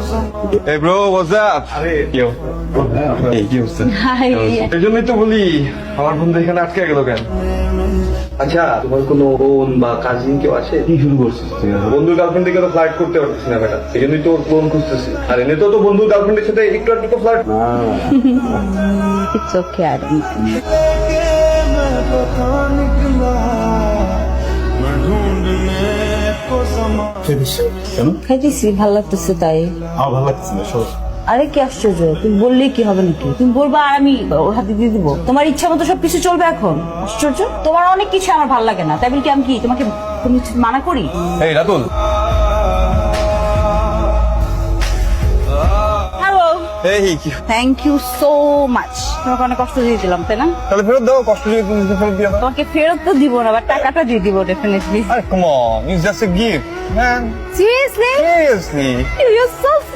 Hey bro, what's up? Yo. এই কি? High এই জন্যই তো বলি আমার বন্ধু এখানে আটকে গেল কেন আচ্ছা তোমার কোনো বোন বা কাজিন কেউ আছে কি শুরু করছিস তুই আর? গার্লফ্রেন্ড থেকে তো ফ্লার্ট করতে পারতেছি না বেটা এই জন্যই তো বোন খুঁজতেছি আর এনে তো তো বন্ধুর গার্লফ্রেন্ডের সাথে একটু একটু ফ্লার্ট ইটস ওকে আর কেন? খাইতেছি ভালো লাগতেছে তাই। আমার ভালো লাগছে না সব আরে কি আশ্চর্য তুমি বললেই কি হবে নাকি? তুমি বলবা আর আমি ওর হাতে দিয়ে দিবো। তোমার ইচ্ছা মতো সবকিছু চলবে এখন। আশ্চর্য? তোমার অনেক কিছু আমার ভালো লাগে না। তাই বলে কি আমি কি তোমাকে মানা করি? এই রাতুল হ্যালো এই কি? থ্যাংক ইউ সো মাচ তোমাকে অনেক কষ্ট দিয়ে দিলাম তাই না? তাহলে ফেরত দাও কষ্ট দিয়ে তুমি ফেরত দিয়ে দাও। তোমাকে ফেরত তো দিব না বাট টাকাটা দিয়ে দিব ডেফিনেটলি আরে come on it's just a gift man seriously seriously you are so